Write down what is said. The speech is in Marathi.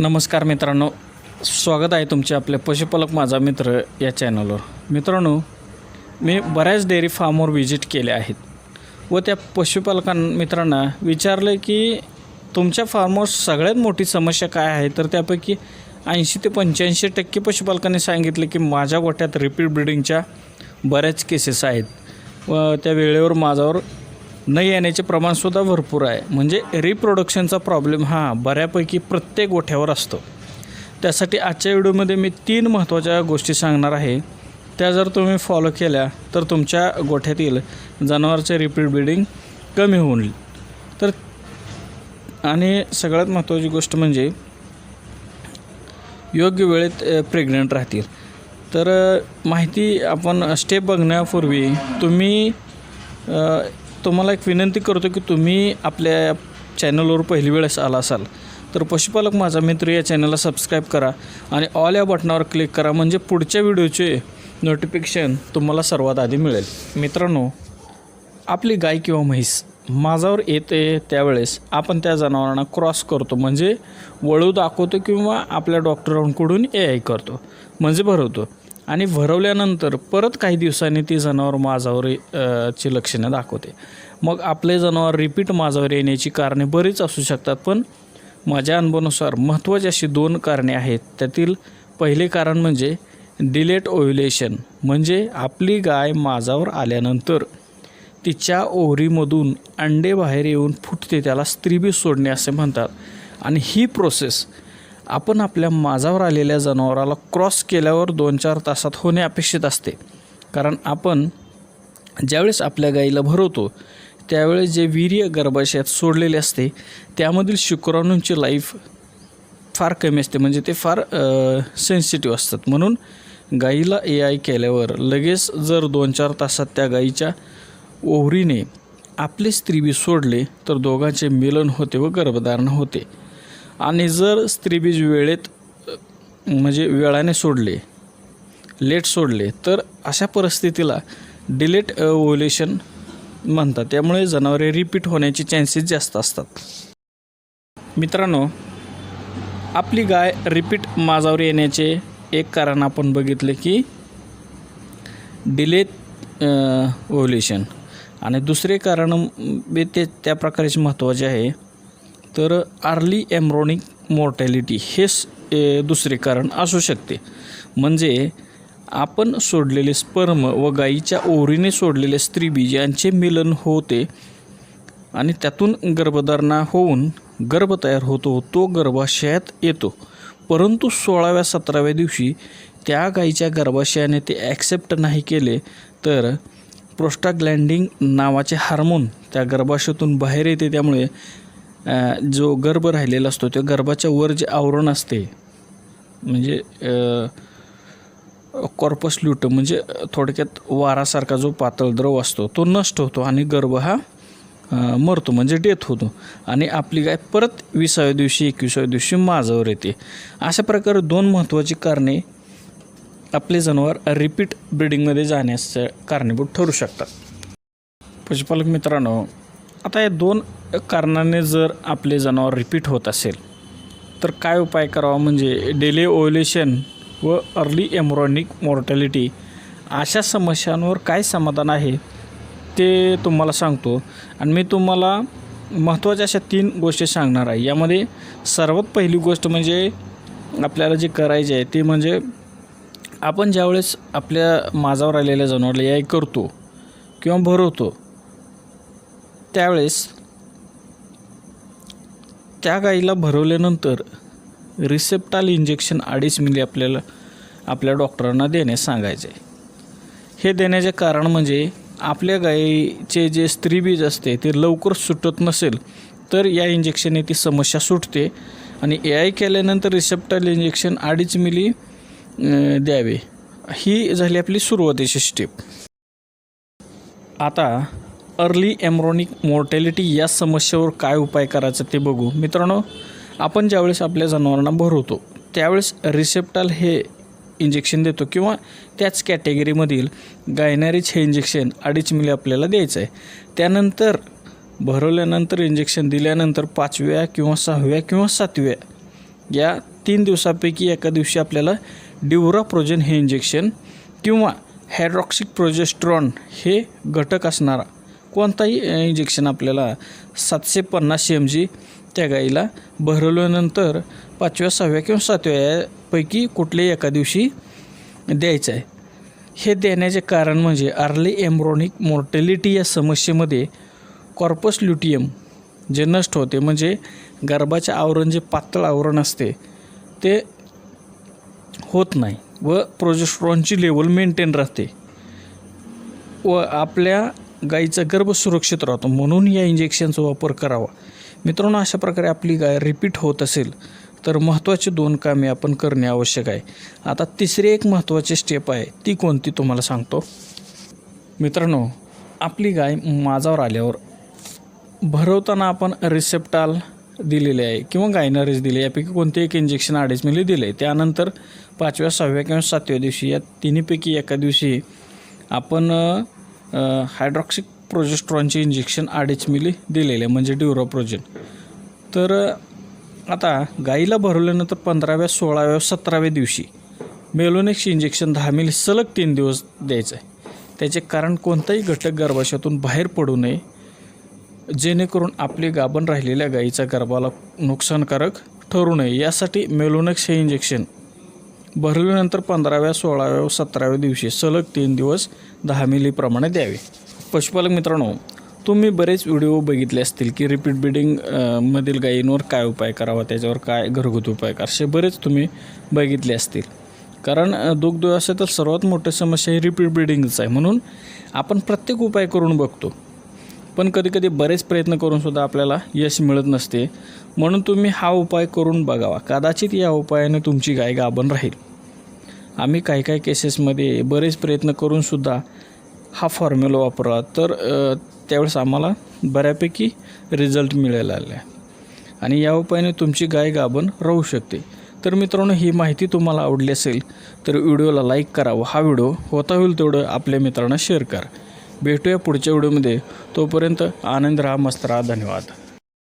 नमस्कार मित्रांनो. स्वागत आहे तुमचे आपले पशुपालक माझा मित्र या चॅनलवर मित्रांनो मी बऱ्याच डेअरी फार्मवर व्हिजिट केले आहेत. व त्या पशुपालकां मित्रांना विचारलं की तुमच्या फार्मवर सगळ्यात मोठी समस्या काय आहे? तर त्यापैकी ऐंशी ते पंच्याऐंशी टक्के पशुपालकांनी सांगितले की माझ्या गोठ्यात रिपीट ब्रिडिंगच्या बऱ्याच केसेस आहेत. व त्या वेळेवर माझ्यावर न येण्याचे प्रमाणसुद्धा भरपूर आहे. म्हणजे रिप्रोडक्शनचा प्रॉब्लेम हा बऱ्यापैकी प्रत्येक गोठ्यावर असतो. त्यासाठी आजच्या व्हिडिओमध्ये मी तीन महत्त्वाच्या गोष्टी सांगणार आहे. त्या जर तुम्ही फॉलो केल्या तर तुमच्या गोठ्यातील जनावरचे रिपीट ब्रिडिंग कमी होऊन तर आणि सगळ्यात महत्त्वाची गोष्ट म्हणजे योग्य वेळेत प्रेग्नंट राहतील. तर माहिती आपण स्टेप बघण्यापूर्वी तुम्ही तुम्हाला एक विनंती करतो की तुम्ही आपल्या चॅनलवर पहिली वेळेस आला असाल तर पशुपालक माझा मित्र या चॅनलला सबस्क्राईब करा आणि ऑल या बटनावर क्लिक करा म्हणजे पुढच्या व्हिडिओचे नोटिफिकेशन तुम्हाला सर्वात आधी मिळेल. मित्रांनो आपली गाय किंवा म्हैस माझावर येते त्यावेळेस आपण त्या जनावरांना क्रॉस करतो म्हणजे वळू दाखवतो किंवा आपल्या डॉक्टरांकडून ए आय करतो म्हणजे भरवतो. आणि भरवल्यानंतर परत काही दिवसांनी ती जनावर माझावर ची लक्षणं दाखवते. मग आपले जनावर रिपीट माझावर येण्याची कारणे बरीच असू शकतात पण माझ्या अनुभवानुसार महत्त्वाची अशी दोन कारणे आहेत. त्यातील पहिले कारण म्हणजे डिलेट ओव्ह्युलेशन म्हणजे आपली गाय माझावर आल्यानंतर तिच्या ओहरीमधून अंडे बाहेर येऊन फुटते त्याला स्त्रीबीज सोडणे असे म्हणतात. आणि ही प्रोसेस आपण आपल्या माझावर आलेल्या जनावराला क्रॉस केल्यावर दोन चार तासात होणे अपेक्षित असते. कारण आपण ज्यावेळेस आपल्या गाईला भरवतो त्यावेळेस जे वीर्य गर्भाशयात सोडलेले असते त्यामधील शुक्राणूंची लाईफ फार कमी असते. म्हणजे ते फार सेन्सिटिव्ह असतात. म्हणून गाईला ए आय केल्यावर लगेच जर दोन चार तासात त्या गाईच्या ओहरीने आपले स्त्रीबी सोडले तर दोघांचे मिलन होते व गर्भधारण होते. आणि जर स्त्रीबीज वेळेत म्हणजे वेळाने सोडले लेट सोडले तर अशा परिस्थितीला डिलेट ओव्हुलेशन म्हणतात. त्यामुळे जनावरे रिपीट होण्याचे चान्सेस जास्त असतात. मित्रांनो आपली गाय रिपीट माझावर येण्याचे एक कारण आपण बघितले की डिलेट ओव्हुलेशन आणि दुसरे कारण बी ते त्या प्रकारचे महत्त्वाचे आहे. तर आर्ली एम्ब्रॉनिक मॉर्टॅलिटी हेच दुसरे कारण असू शकते. म्हणजे आपण सोडलेले स्पर्म व गायीच्या ओरीने सोडलेले स्त्रीबीज यांचे मिलन होते आणि त्यातून गर्भधारणा होऊन गर्भ तयार होतो तो गर्भाशयात येतो. परंतु सोळाव्या सतराव्या दिवशी त्या गायीच्या गर्भाशयाने ते ॲक्सेप्ट नाही केले तर प्रोस्टाग्लँडिंग नावाचे हार्मोन त्या गर्भाशयातून बाहेर येते त्यामुळे जो गर्भ राहिलेला असतो त्या गर्भाच्या वर जे आवरण असते म्हणजे कॉर्पस ल्युटम म्हणजे थोडक्यात वारासारखा जो पातळ द्रव असतो तो नष्ट होतो आणि गर्भ हा मरतो म्हणजे डेथ होतो. आणि आपली गाय परत विसाव्या दिवशी एकविसाव्या दिवशी माजावर येते. अशा प्रकारे दोन महत्त्वाची कारणे आपले जनावर रिपीट ब्रिडिंगमध्ये जाण्याचं कारणीभूत ठरू शकतात. पशुपालक मित्रांनो आता या दोन कारणाने जर आपले जनावर रिपीट होत असेल तर काय उपाय करावा? म्हणजे डेली ओव्युलेशन व अर्ली एम्ब्रॉनिक मॉर्टॅलिटी अशा समस्यांवर काय समाधान आहे ते तुम्हाला सांगतो. आणि मी तुम्हाला महत्त्वाच्या अशा तीन गोष्टी सांगणार आहे. यामध्ये सर्वात पहिली गोष्ट म्हणजे आपल्याला जे करायचे आहे ते म्हणजे आपण ज्यावेळेस आपल्या माझावर आलेल्या जनावरला याय करतो किंवा भरवतो त्यावेळेस त्या गाईला भरवल्यानंतर रिसेप्टाल इंजेक्शन अडीच मिली आपल्याला आपल्या डॉक्टरांना देण्यास सांगायचे. हे देण्याचे कारण म्हणजे आपल्या गाईचे जे स्त्रीबीज असते ते लवकर सुटत नसेल तर या इंजेक्शनने ती समस्या सुटते आणि ए आय केल्यानंतर रिसेप्टाल इंजेक्शन अडीच मिली द्यावे. ही झाली आपली सुरुवातीची स्टेप आता अर्ली एम्ब्रॉनिक मोर्टॅलिटी या समस्येवर काय उपाय करायचा ते बघू. मित्रांनो आपण ज्यावेळेस आपल्या जनावरांना भरवतो त्यावेळेस रिसेप्टाल हे इंजेक्शन देतो किंवा त्याच कॅटेगरीमधील गायनारीच हे इंजेक्शन अडीच मिली आपल्याला द्यायचं आहे त्यानंतर भरवल्यानंतर इंजेक्शन दिल्यानंतर पाचव्या किंवा सहाव्या किंवा सातव्या या तीन दिवसापैकी एका दिवशी आपल्याला डिवराप्रोजेन हे इंजेक्शन किंवा हॅड्रॉक्सिक प्रोजेस्ट्रॉन हे घटक असणारा कोणताही इंजेक्शन आपल्याला सातशे पन्नास एम जी त्या गाईला भरवल्यानंतर पाचव्या सहाव्या किंवा सातव्यापैकी कुठल्याही एका दिवशी द्यायचं आहे. हे देण्याचे कारण म्हणजे अर्ली एम्ब्रॉनिक मॉर्टेलिटी या समस्येमध्ये कॉर्पस ल्युटियम जे नष्ट होते म्हणजे गर्भाचे आवरण जे पातळ आवरण असते ते होत नाही व प्रोजेस्ट्रॉनची लेवल मेंटेन राहते. व आपल्या गाईचा गर्भ सुरक्षित राहतो. म्हणून या इंजेक्शनचा वापर करावा. मित्रांनो अशा प्रकारे आपली गाय रिपीट होत असेल तर महत्त्वाची दोन कामे आपण करणे आवश्यक आहे. आता तिसरी एक महत्त्वाची स्टेप आहे ती कोणती तुम्हाला सांगतो. मित्रांनो आपली गाय माझावर आल्यावर भरवताना आपण रिसेप्टाल दिलेले आहे किंवा गायनरीज दिले यापैकी कोणते एक इंजेक्शन अडीच मिली दिले त्यानंतर पाचव्या सहाव्या किंवा सातव्या दिवशी या तिन्हीपैकी एका दिवशी आपण हायड्रॉक्सिक प्रोजेस्ट्रॉनचे इंजेक्शन अडीच मिली दिलेले आहे म्हणजे ड्युरोप्रोजेन तर आता गाईला भरवल्यानंतर पंधराव्या सोळाव्या सतराव्या दिवशी मेलोनेक्स इंजेक्शन दहा मिली सलग तीन दिवस द्यायचं आहे. त्याचे कारण कोणताही घटक गर्भाशयातून बाहेर पडू नये जेणेकरून आपली गाभण राहिलेल्या गाईच्या गर्भाला नुकसानकारक ठरू नये. यासाठी मेलोनेक्स हे इंजेक्शन भरल्यानंतर पंधराव्या सोळाव्या व सतराव्या दिवशी सलग तीन दिवस दहा मिलीप्रमाणे द्यावे. पशुपालक मित्रांनो तुम्ही बरेच व्हिडिओ बघितले असतील की रिपीट बिडिंग मधील गायींवर काय उपाय करावा त्याच्यावर काय घरगुती उपाय करा असे बरेच तुम्ही बघितले असतील. कारण अ, दुग्ध तर सर्वात मोठी समस्या ही रिपीट ब्रिडिंगच आहे. म्हणून आपण प्रत्येक उपाय करून बघतो. पण कधीकधी बरेच प्रयत्न करूनसुद्धा आपल्याला यश मिळत नसते. म्हणून तुम्ही हा उपाय करून बघावा. कदाचित या उपायाने तुमची गाय गाभण राहील. आम्ही काही काही केसेसमध्ये बरेच प्रयत्न करूनसुद्धा हा फॉर्म्युला वापरला. तर त्यावेळेस आम्हाला बऱ्यापैकी रिझल्ट मिळायला आले आणि या उपायाने तुमची गाय गाभण राहू शकते. तर मित्रांनो ही माहिती तुम्हाला आवडली असेल तर व्हिडिओला लाईक करा व हा व्हिडिओ होता होईल तेवढं आपल्या मित्रांना शेअर करा. भेटूया पुढच्या व्हिडिओमध्ये. तोपर्यंत आनंद राहा मस्त राहा. धन्यवाद.